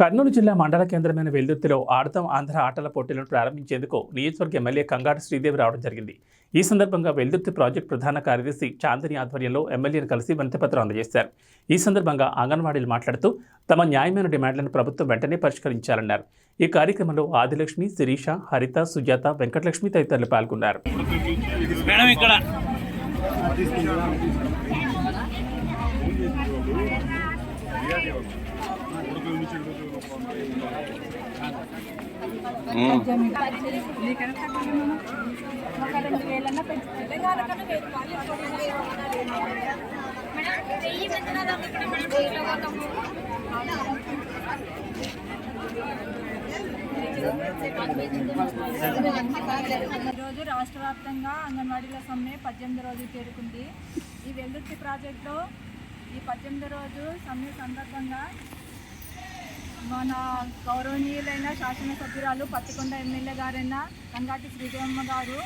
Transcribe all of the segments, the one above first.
కర్నూలు జిల్లా మండల కేంద్రమైన వెల్దుర్తిలో ఆడతాం ఆంధ్ర ఆటల పోటీలను ప్రారంభించేందుకు నియోజకవర్గ ఎమ్మెల్యే కంగాటి శ్రీదేవి రావడం జరిగింది. ఈ సందర్భంగా వెల్దుర్తి ప్రాజెక్టు ప్రధాన కార్యదర్శి చాందిని ఆధ్వర్యంలో ఎమ్మెల్యేను కలిసి వినతిపత్రం అందజేశారు. ఈ సందర్భంగా అంగన్వాడీలు మాట్లాడుతూ తమ న్యాయమైన డిమాండ్లను ప్రభుత్వం వెంటనే పరిష్కరించాలన్నారు. ఈ కార్యక్రమంలో ఆదిలక్ష్మి శిరీష హరిత సుజాత వెంకటలక్ష్మి తదితరులు పాల్గొన్నారు. మేడం ఇక్కడ. ఈరోజు రాష్ట్ర వ్యాప్తంగా అంగన్వాడీల సమ్మె పద్దెనిమిది రోజు చేరుకుంది. ఈ వెల్లుర్తి ప్రాజెక్టులో ఈ పద్దెనిమిది రోజు సమ్మె సందర్భంగా మన గౌరవనీయులైన శాసనసభ్యురాలు పత్తికొండ ఎమ్మెల్యే గారైన కంగాటి శ్రీదేవమ్మ గారు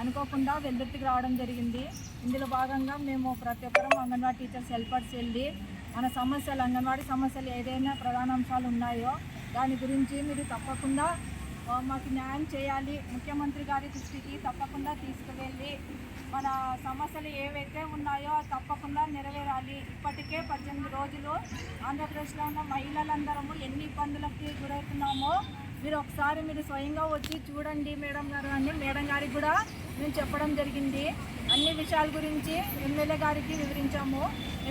అనుకోకుండా వెల్లుర్తికి రావడం జరిగింది. ఇందులో భాగంగా మేము ప్రతి ఒక్కరం అంగన్వాడీ టీచర్స్ హెల్పర్స్ వెళ్ళి మన సమస్యలు అంగన్వాడీ సమస్యలు ఏదైనా ప్రధాన అంశాలు ఉన్నాయో దాని గురించి మీరు తప్పకుండా మాకు న్యాయం చేయాలి. ముఖ్యమంత్రి గారి దృష్టికి తప్పకుండా తీసుకువెళ్ళి మన సమస్యలు ఏవైతే ఉన్నాయో తప్పకుండా నెరవేరాలి. ఇప్పటికే పద్దెనిమిది రోజులు ఆంధ్రప్రదేశ్లో ఉన్న మహిళలందరము ఎన్ని ఇబ్బందులకి గురవుతున్నామో మీరు ఒకసారి మీరు స్వయంగా వచ్చి చూడండి మేడం గారు అని మేడం గారికి కూడా మేము చెప్పడం జరిగింది. అన్ని విషయాల గురించి ఎమ్మెల్యే గారికి వివరించాము.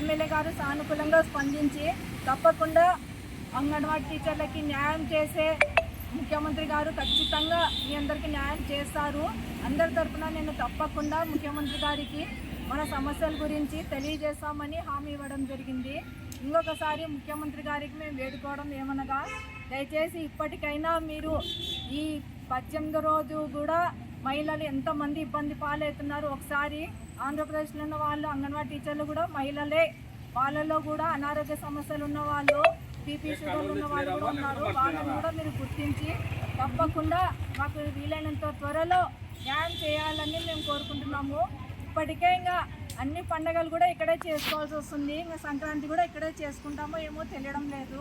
ఎమ్మెల్యే గారు సానుకూలంగా స్పందించి తప్పకుండా అంగన్వాడీ టీచర్లకి న్యాయం చేసే ముఖ్యమంత్రి గారు ఖచ్చితంగా మీ అందరికీ న్యాయం చేస్తారు. అందరి తరఫున నేను తప్పకుండా ముఖ్యమంత్రి గారికి మన సమస్యల గురించి తెలియజేస్తామని హామీ ఇవ్వడం జరిగింది. ఇంకొకసారి ముఖ్యమంత్రి గారికి మేము వేడుకోవడం ఏమనగా దయచేసి ఇప్పటికైనా మీరు ఈ పద్దెనిమిది రోజు కూడా మహిళలు ఎంతమంది ఇబ్బంది పాలవుతున్నారు ఒకసారి ఆంధ్రప్రదేశ్లో ఉన్న వాళ్ళు అంగన్వాడీ టీచర్లు కూడా మహిళలే వాళ్ళలో కూడా అనారోగ్య సమస్యలు ఉన్న వాళ్ళు బీపీ షుగర్ ఉన్న వాళ్ళు కూడా ఉన్నారు. వాళ్ళని కూడా మీరు గుర్తించి తప్పకుండా మాకు వీలైనంత త్వరలో న్యాయం చేయాలని మేము కోరుకుంటున్నాము. ఇప్పటికే ఇంకా అన్ని పండగలు కూడా ఇక్కడే చేసుకోవాల్సి వస్తుంది. ఇంకా సంక్రాంతి కూడా ఇక్కడే చేసుకుంటామో ఏమో తెలియడం లేదు.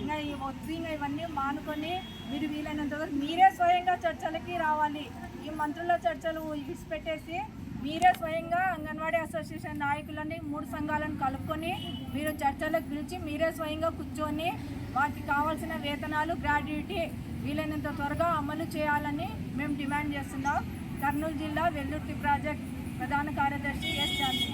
ఇంకా ఈ వద్దు ఇంకా ఇవన్నీ మానుకొని మీరు వీలైనంత వరకు మీరే స్వయంగా చర్చలకి రావాలి. ఈ మంత్రుల చర్చలు విడిచిపెట్టేసి మీరే స్వయంగా అంగన్వాడీ అసోసియేషన్ నాయకులని మూడు సంఘాలను కలుపుకొని మీరు చర్చలకు పిలిచి మీరే స్వయంగా కూర్చొని వాటికి కావాల్సిన వేతనాలు గ్రాడ్యుయేటీ వీలైనంత త్వరగా అమలు చేయాలని మేము డిమాండ్ చేస్తున్నాం. కర్నూలు జిల్లా వెల్లుర్తి ప్రాజెక్ట్ ప్రధాన కార్యదర్శి ఎస్ చాంద్రీ